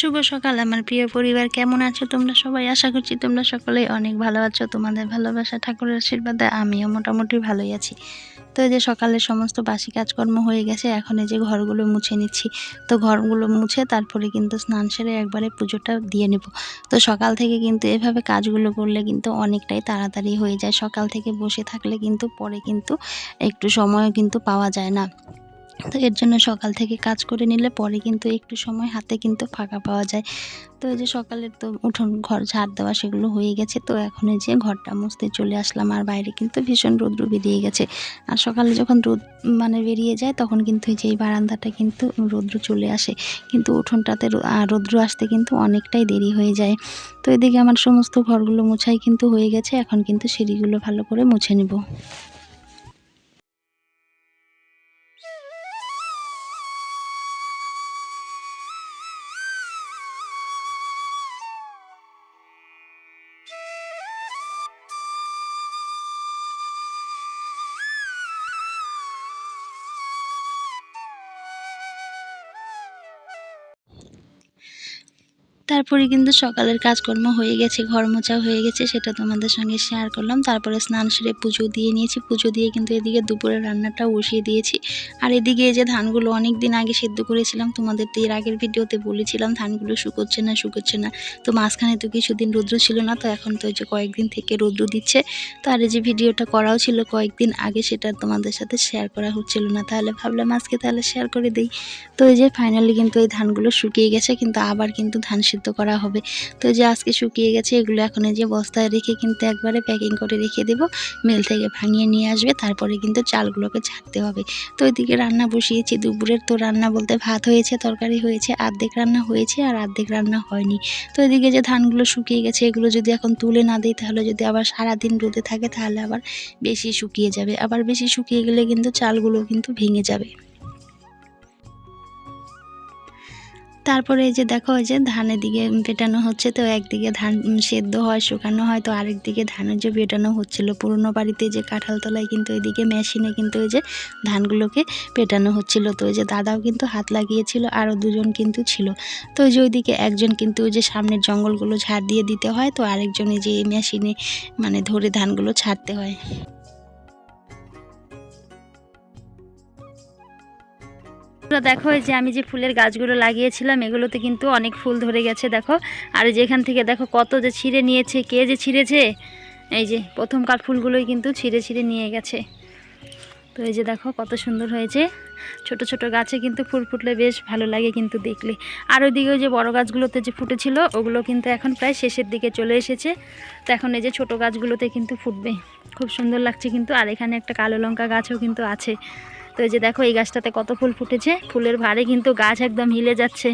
শুভ সকাল। আমার প্রিয় পরিবার, কেমন আছো তোমরা সবাই? আশা করছি তোমরা সকলেই অনেক ভালো আছো। তোমাদের ভালোবাসা, ঠাকুরের আশীর্বাদে আমিও মোটামুটি ভালোই আছি। তো এই যে সকালে সমস্ত বাসি কাজকর্ম হয়ে গেছে, এখন এই যে ঘরগুলো মুছে নিচ্ছি। তো ঘরগুলো মুছে তারপরে কিন্তু স্নান সেরে একবারে পুজোটা দিয়ে নেব। তো সকাল থেকে কিন্তু এভাবে কাজগুলো করলে কিন্তু অনেকটাই তাড়াতাড়ি হয়ে যায়। সকাল থেকে বসে থাকলে কিন্তু পরে কিন্তু একটু সময়ও কিন্তু পাওয়া যায় না। তো এর জন্য সকাল থেকে কাজ করে নিলে পরে কিন্তু একটু সময় হাতে কিন্তু ফাঁকা পাওয়া যায়। তো এই যে সকালের তো উঠোন, ঘর ঝাড় দেওয়া সেগুলো হয়ে গেছে। তো এখন এই যে ঘরটা মুছতে চলে আসলাম আর বাইরে কিন্তু ভীষণ রৌদ্র বেরিয়ে গেছে। আর সকালে যখন রোদ মানে বেরিয়ে যায় তখন কিন্তু এই যে এই বারান্দাটা কিন্তু রৌদ্র চলে আসে। কিন্তু উঠোনটাতে রৌদ্র আসতে কিন্তু অনেকটাই দেরি হয়ে যায়। তো এদিকে আমার সমস্ত ঘরগুলো মোছাই কিন্তু হয়ে গেছে। এখন কিন্তু সিঁড়িগুলো ভালো করে মুছে নেব। তারপরে কিন্তু সকালের কাজকর্ম হয়ে গেছে, ঘর মোছা হয়ে গেছে, সেটা তোমাদের সঙ্গে শেয়ার করলাম। তারপরে স্নান সেরে পুজো দিয়ে নিয়েছি। পুজো দিয়ে কিন্তু এদিকে দুপুরে রান্নাটা বসিয়ে দিয়েছি। আর এদিকে এই যে ধানগুলো অনেক দিন আগে সেদ্ধ করেছিলাম, তোমাদের তো এর আগের ভিডিওতে বলেছিলাম, ধানগুলো শুকোচ্ছে না শুকোচ্ছে না। তো মাঝখানে তো কিছুদিন রৌদ্র ছিল না, তো এখন তো যে কয়েকদিন থেকে রৌদ্র দিচ্ছে। তো আর এই যে ভিডিওটা করাও ছিল কয়েকদিন আগে, সেটা তোমাদের সাথে শেয়ার করা হচ্ছিল না। তাহলে ভাবলাম আজকে তাহলে শেয়ার করে দিই। তো এই যে ফাইনালি কিন্তু এই ধানগুলো শুকিয়ে গেছে, কিন্তু আবার কিন্তু ধান সিদ্ধ করা হবে। তো যে আজকে শুকিয়ে গেছে, এগুলো এখন এই যে বস্তায় রেখে কিন্তু একবারে প্যাকিং করে রেখে দেবো। মিল থেকে ভাঙিয়ে নিয়ে আসবে, তারপরে কিন্তু চালগুলোকে ছাড়তে হবে। তো ওইদিকে রান্না বসিয়েছি, দুপুরের তো রান্না বলতে ভাত হয়েছে, তরকারি হয়েছে, আর্ধেক রান্না হয়েছে আর অর্ধেক রান্না হয়নি। তো এদিকে যে ধানগুলো শুকিয়ে গেছে, এগুলো যদি এখন তুলে না দিই, তাহলে যদি আবার সারাদিন রোদে থাকে, তাহলে আবার বেশি শুকিয়ে যাবে। আবার বেশি শুকিয়ে গেলে কিন্তু চালগুলো কিন্তু ভেঙে যাবে। তারপরে এই যে দেখো যে ধানের দিকে পেটানো হচ্ছে, তো একদিকে ধান সেদ্ধ হয়, শুকানো হয়, তো আরেক দিকে ধানের যে পেটানো হচ্ছিল, পুরনো বাড়িতে যে কাঁঠাল তলায় কিন্তু এদিকে মেশিনে কিন্তু এই যে ধানগুলোকে পেটানো হচ্ছিল, তো এই যে দাদাও কিন্তু হাত লাগিয়েছিল, আরও দুজন কিন্তু ছিল। তো ওই যে ওইদিকে একজন কিন্তু ওই যে সামনের জঙ্গলগুলো ঝাড় দিয়ে দিতে হয়, তো আরেকজন এই যে মেশিনে মানে ধরে ধানগুলো ছাড়তে হয়। বন্ধুরা, দেখো, এই যে আমি যে ফুলের গাছগুলো লাগিয়েছিলাম, এগুলোতে কিন্তু অনেক ফুল ধরে গেছে, দেখো। আর এই যে এখান থেকে, দেখো, কত যে ছিঁড়ে নিয়েছে, কে যে ছিঁড়েছে? এই যে প্রথম কাঠ ফুলগুলোই কিন্তু ছিঁড়ে ছিঁড়ে নিয়ে গেছে। তো এই যে দেখো, কত সুন্দর হয়েছে। ছোট ছোট গাছে কিন্তু ফুল ফুটলে বেশ ভালো লাগে কিন্তু দেখলে। আর ওইদিকে ওই যে বড় গাছগুলোতে যে ফুটেছিল, ওগুলো কিন্তু এখন প্রায় শেষের দিকে চলে এসেছে। তো এখন এই যে ছোট গাছগুলোতে কিন্তু ফুটবে। খুব সুন্দর লাগছে কিন্তু। আর এখানে একটা কালো লঙ্কা গাছও কিন্তু আছে। তো এই যে দেখো এই গাছটাতে কত ফুল ফুটেছে, ফুলের ভারে কিন্তু গাছ একদম হিলে যাচ্ছে।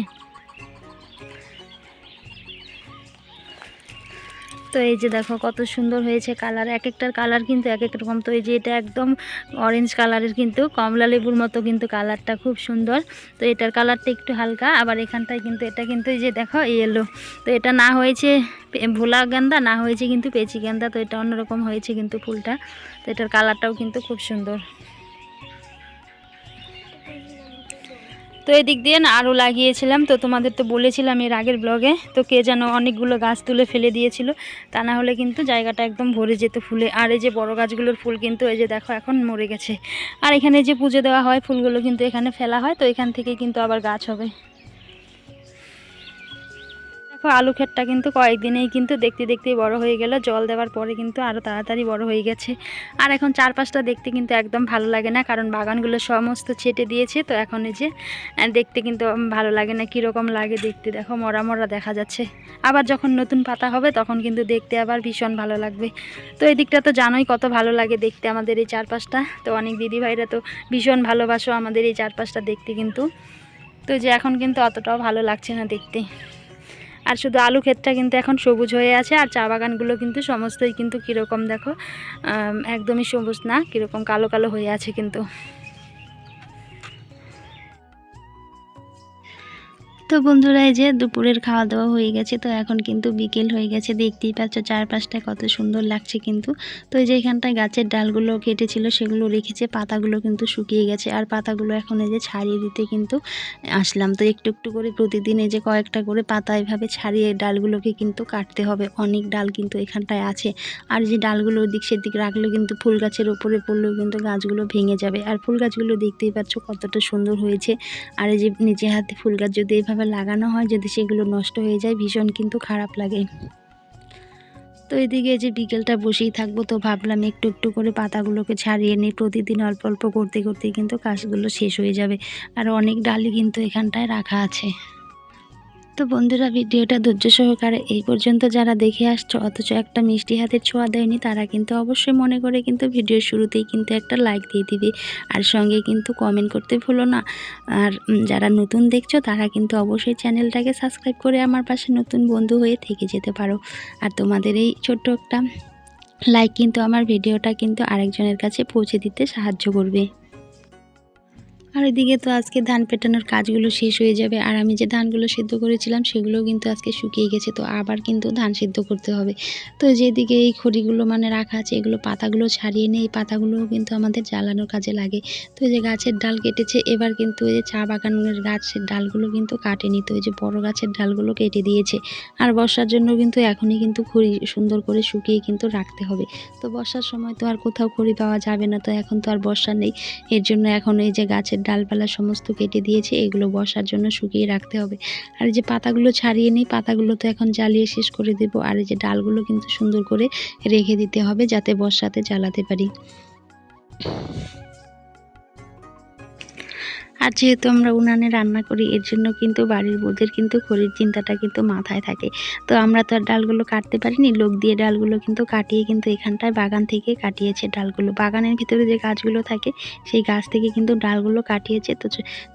তো এই যে দেখো কত সুন্দর হয়েছে কালার এক একটার কালার কিন্তু এক এক রকম। তো এই যে এটা একদম অরেঞ্জ কালারের কিন্তু, কমলা লেবুর মতো কিন্তু কালারটা খুব সুন্দর। তো এটার কালারটা একটু হালকা, আবার এখানটায় কিন্তু এটা কিন্তু এই যে দেখো ইয়েলো তো এটা না হয়েছে ভোলা গেন্দা, না হয়েছে কিন্তু পেঁচি গেন্দা, তো এটা অন্যরকম হয়েছে কিন্তু ফুলটা। তো এটার কালারটাও কিন্তু খুব সুন্দর। তো এদিক দিয়ে না আরও লাগিয়েছিলাম। তো তোমাদের তো বলেছিলাম এর আগের ব্লগে তো কে যেন অনেকগুলো গাছ তুলে ফেলে দিয়েছিল। তা না হলে কিন্তু জায়গাটা একদম ভরে যেত ফুলে। আর এই যে বড় গাছগুলোর ফুল কিন্তু এই যে দেখো এখন মরে গেছে। আর এখানে যে পুজো দেওয়া হয়, ফুলগুলো কিন্তু এখানে ফেলা হয়। তো এখান থেকে কিন্তু আবার গাছ হবে। দেখো, আলু ক্ষেতটা কিন্তু কয়েকদিনেই কিন্তু দেখতে দেখতেই বড় হয়ে গেল। জল দেওয়ার পরে কিন্তু আরও তাড়াতাড়ি বড় হয়ে গেছে। আর এখন চারপাশটা দেখতে কিন্তু একদম ভালো লাগে না, কারণ বাগানগুলো সমস্ত ছেটে দিয়েছে। তো এখন এই যে দেখতে কিন্তু ভালো লাগে না, কীরকম লাগে দেখতে। দেখো, মরা মরা দেখা যাচ্ছে। আবার যখন নতুন পাতা হবে, তখন কিন্তু দেখতে আবার ভীষণ ভালো লাগবে। তো এই দিকটা তো জানোই কত ভালো লাগে দেখতে আমাদের এই চারপাশটা। তো অনেক দিদিভাইরা তো ভীষণ ভালোবাসো আমাদের এই চারপাশটা দেখতে কিন্তু। তো যে এখন কিন্তু অতটাও ভালো লাগছে না দেখতে। আর শুধু আলু ক্ষেতটা কিন্তু এখন সবুজ হয়ে আছে, আর চা বাগানগুলো কিন্তু সমস্তই কিন্তু কীরকম দেখো একদমই সবুজ না, কীরকম কালো কালো হয়ে আছে কিন্তু। তো বন্ধুরা, এই যে দুপুরের খাওয়া দাওয়া হয়ে গেছে, তো এখন কিন্তু বিকেল হয়ে গেছে। দেখতেই পাচ্ছ চারপাশটা কত সুন্দর লাগছে কিন্তু। তো এই যে এখানটায় গাছের ডালগুলো কেটেছিল, সেগুলো রেখেছে, পাতাগুলো কিন্তু শুকিয়ে গেছে। আর পাতাগুলো এখন এই যে ছাড়িয়ে দিতে কিন্তু আসলাম। তো একটু একটু করে প্রতিদিন এই যে কয়েকটা করে পাতা এভাবে ছাড়িয়ে ডালগুলোকে কিন্তু কাটতে হবে। অনেক ডাল কিন্তু এখানটায় আছে। আর যে ডালগুলো ওদিক সেদিক রাখলেও কিন্তু ফুল গাছের ওপরে পড়লেও কিন্তু গাছগুলো ভেঙে যাবে। আর ফুল গাছগুলো দেখতেই পাচ্ছ কতটা সুন্দর হয়েছে। আর এই যে নিজে হাতে ফুল গাছ যদি এভাবে লাগানো হয় যদি সেগুলো নষ্ট হয়ে যায়, ভীষণ কিন্তু খারাপ লাগে। তো এদিকে যে বিকেলটা বসেই থাকব, তো ভাবলাম একটু একটু করে পাতাগুলোকে ছাড়িয়ে নিই। প্রতিদিন অল্প অল্প করতে করতে কিন্তু কাজগুলো শেষ হয়ে যাবে। আর অনেক ডালি কিন্তু এখানটায় রাখা আছে। তো বন্ধুরা, ভিডিওটা ধৈর্য সহকারে এই পর্যন্ত যারা দেখে আসছো, অথচ একটা মিষ্টি হাতের ছোঁয়া দেয়নি, তারা কিন্তু অবশ্যই মনে করে কিন্তু ভিডিওর শুরুতেই কিন্তু একটা লাইক দিয়ে দিবে। আর সঙ্গে কিন্তু কমেন্ট করতে ভুলো না। আর যারা নতুন দেখছ, তারা কিন্তু অবশ্যই চ্যানেলটাকে সাবস্ক্রাইব করে আমার পাশে নতুন বন্ধু হয়ে থেকে যেতে পারো। আর তোমাদের এই ছোট্ট একটা লাইক কিন্তু আমার ভিডিওটা কিন্তু আরেকজনের কাছে পৌঁছে দিতে সাহায্য করবে। আর এদিকে তো আজকে ধান পেটানোর কাজগুলো শেষ হয়ে যাবে, আর আমি যে ধানগুলো সিদ্ধ করেছিলাম সেগুলোও কিন্তু আজকে শুকিয়ে গেছে, তো আবার কিন্তু ধান সিদ্ধ করতে হবে। তো যেদিকে এই খড়িগুলো মানে রাখা আছে, এগুলো পাতাগুলো ছাড়িয়ে নিয়ে এই পাতাগুলোও কিন্তু আমাদের জ্বালানোর কাজে লাগে। তো এই যে গাছের ডাল কেটেছে, এবার কিন্তু এই যে চা বাগানের গাছের ডালগুলো কিন্তু কাটেনি, তো এই যে বড় গাছের ডালগুলো কেটে দিয়েছে। আর বর্ষার জন্য কিন্তু এখনই কিন্তু খড়ি সুন্দর করে শুকিয়ে কিন্তু রাখতে হবে। তো বর্ষার সময় তো আর কোথাও খড়ি পাওয়া যাবে না, তো এখন তো আর বর্ষা নেই, এর জন্য এখন এই যে গাছের ডালপালা সমস্ত কেটে দিয়েছে, এগুলো বসার জন্য শুকিয়ে রাখতে হবে। আর এই যে পাতাগুলো ছাড়িয়ে নিই, পাতাগুলো তো এখন জ্বালিয়ে শেষ করে দেব। আর এই যে ডালগুলো কিন্তু সুন্দর করে রেখে দিতে হবে যাতে বর্ষাতে জ্বালাতে পারি। আর যেহেতু আমরা উনানে রান্না করি, এর জন্য কিন্তু বাড়ির বউদের কিন্তু খড়ির চিন্তাটা কিন্তু মাথায় থাকে। তো আমরা তো আর ডালগুলো কাটতে পারিনি, লোক দিয়ে ডালগুলো কিন্তু কাটিয়ে কিন্তু এখানটায় বাগান থেকে কাটিয়েছে ডালগুলো। বাগানের ভিতরে যে গাছগুলো থাকে, সেই গাছ থেকে কিন্তু ডালগুলো কাটিয়েছে। তো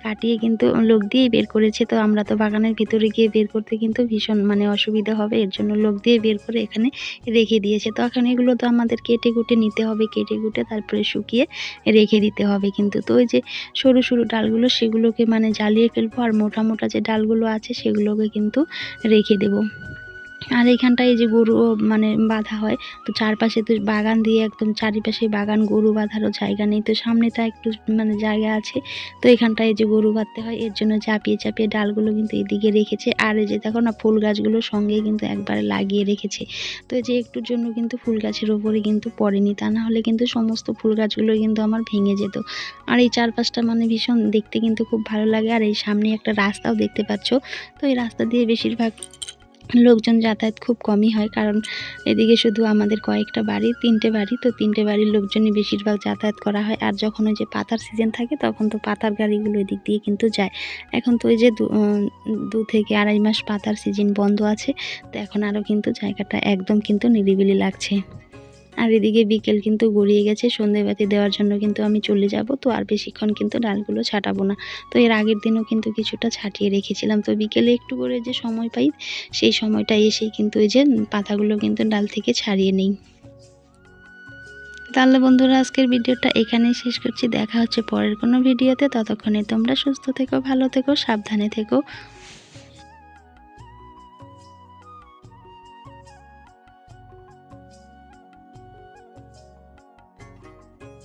কাটিয়ে কিন্তু লোক দিয়েই বের করেছে। তো আমরা তো বাগানের ভিতরে গিয়ে বের করতে কিন্তু ভীষণ মানে অসুবিধা হবে। এর জন্য লোক দিয়ে বের করে এখানে রেখে দিয়েছে। তো এখন এগুলো তো আমাদের কেটে কুটে নিতে হবে। কেটে কুটে তারপরে শুকিয়ে রেখে দিতে হবে কিন্তু। তো ওই যে সরু সরু ডালগুলো সেগুলোকে মানে জ্বালিয়ে ফেলব আর মোটা মোটা যে ডালগুলো আছে সেগুলোকে কিন্তু রেখে দেবো। আর এইখানটায় যে গরু মানে বাঁধা হয়, তো চারপাশে তো বাগান দিয়ে একদম চারিপাশে বাগান, গরু বাঁধারও জায়গা নেই, তো সামনে সামনেটা একটু মানে জায়গা আছে, তো এখানটায় যে গরু বাঁধতে হয়, এর জন্য চাপিয়ে চাপিয়ে ডালগুলো কিন্তু এদিকে রেখেছে, আর এই যে দেখো না, ফুল গাছগুলো সঙ্গে কিন্তু একবারে লাগিয়ে রেখেছে, তো এই যে একটুর জন্য কিন্তু ফুল গাছের ওপরে কিন্তু পড়েনি, তা না হলে কিন্তু সমস্ত ফুল গাছগুলো কিন্তু আমার ভেঙে যেত, আর এই চারপাশটা মানে ভীষণ দেখতে কিন্তু খুব ভালো লাগে, আর এই সামনে একটা রাস্তাও দেখতে পাচ্ছ, তো এই রাস্তা দিয়ে বেশিরভাগ লোকজন যাতায়াত খুব কমই হয়, কারণ এদিকে শুধু আমাদের কয়েকটা বাড়ি, তিনটে বাড়ি, তো তিনটে বাড়ির লোকজনই বেশিরভাগ যাতায়াত করা হয়। আর যখন ওই যে পাতার সিজন থাকে, তখন তো পাতার গাড়িগুলো এদিক দিয়ে কিন্তু যায়। এখন তো ওই যে দু থেকে আড়াই মাস পাতার সিজন বন্ধ আছে, তো এখন আরও কিন্তু জায়গাটা একদম কিন্তু নিরিবিলি লাগছে। আর এদিকে বিকেল কিন্তু গড়িয়ে গেছে সন্ধেবাতি দেওয়ার জন্য কিন্তু আমি চলে যাব, তো আর বেশিক্ষণ কিন্তু ডালগুলো ছাটাবো না। তো এর আগের দিনও কিন্তু কিছুটা ছাটিয়ে রেখেছিলাম, তো বিকেলে একটু করে যে সময় পাই, সেই সময়টা এসেই কিন্তু ওই যে পাতাগুলো কিন্তু ডাল থেকে ছাড়িয়ে নেই। তাহলে বন্ধুরা, আজকের ভিডিওটা এখানেই শেষ করছি, দেখা হচ্ছে পরের কোনো ভিডিওতে, ততক্ষণে তোমরা সুস্থ থেকো, ভালো থেকো, সাবধানে থেকো।